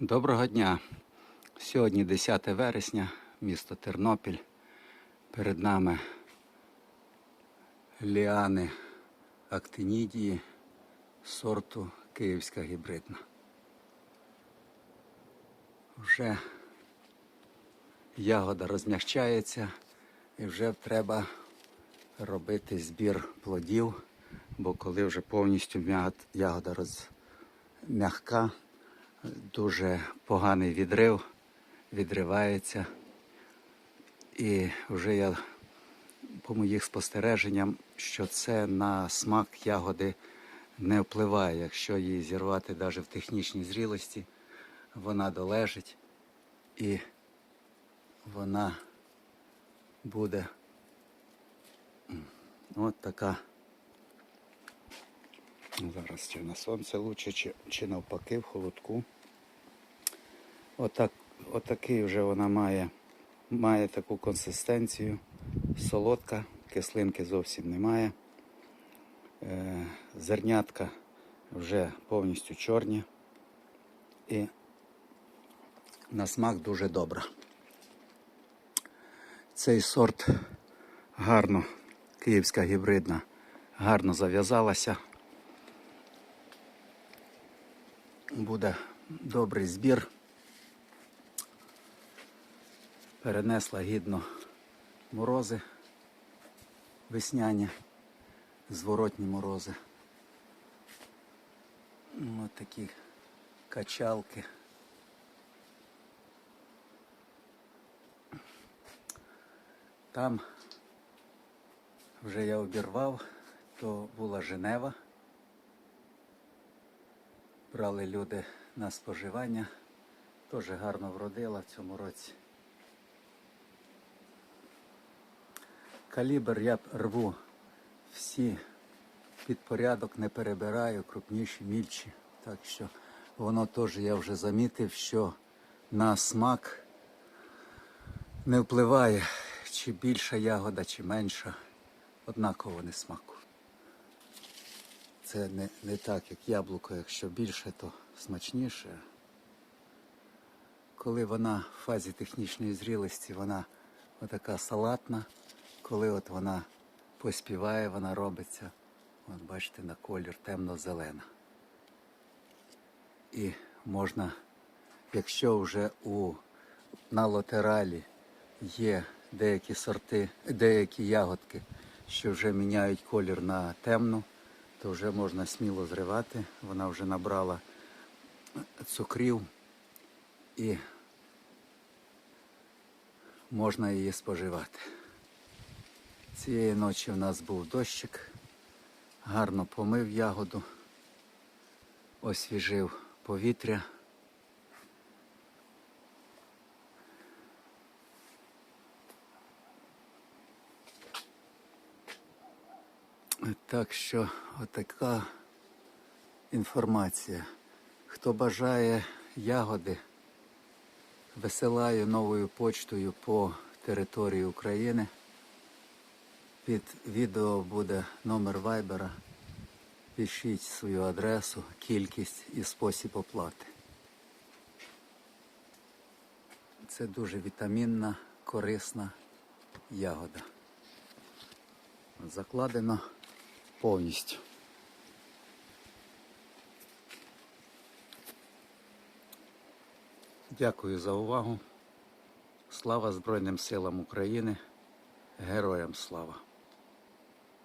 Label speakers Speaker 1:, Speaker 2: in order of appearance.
Speaker 1: Доброго дня. Сьогодні 10 вересня, місто Тернопіль. Перед нами ліани актинідії сорту Київська гібридна. Вже ягода розмягчається і вже треба робити збір плодів, бо коли вже повністю ягода роз... дуже поганий відрив, відривається. І вже я по моїх спостереженням, що це на смак ягоди не впливає. Якщо її зірвати навіть в технічній зрілості, вона долежить і вона буде от така. Зараз чи на сонце лучше, чи, чи навпаки в холодку. Отак, отакий вже вона має, має таку консистенцію. Солодка, кислинки зовсім немає. Е, зернятка вже повністю чорні. І на смак дуже добра. Цей сорт гарно, київська гібридна, гарно зав'язалася. Буде добрий збір. Перенесла гідно морози весняні, зворотні морози. Ну, Ось такі качалки. Там вже я обірвав, то була Женева. Брали люди на споживання. Теж гарно вродила в цьому році. Калібр я рву всі під порядок, не перебираю, крупніші, мільчі. Так що воно теж я вже замітив, що на смак не впливає, чи більша ягода, чи менша. Однаково не смаку. Це не, не так, як яблуко, якщо більше, то смачніше. Коли вона в фазі технічної зрілості, вона отака салатна. Коли от вона поспіває, вона робиться, от бачите, на колір темно-зелена. І можна, якщо вже у, на латералі є деякі сорти, деякі ягодки, що вже міняють колір на темну, то вже можна сміло зривати. Вона вже набрала цукрів і можна її споживати. Цієї ночі в нас був дощик, гарно помив ягоду, освіжив повітря. Так що отака інформація. Хто бажає ягоди, висилаю новою почтою по території України. Під відео буде номер вайбера. Пишіть свою адресу, кількість і спосіб оплати. Це дуже вітамінна, корисна ягода. Закладено повністю. Дякую за увагу. Слава Збройним силам України. Героям слава!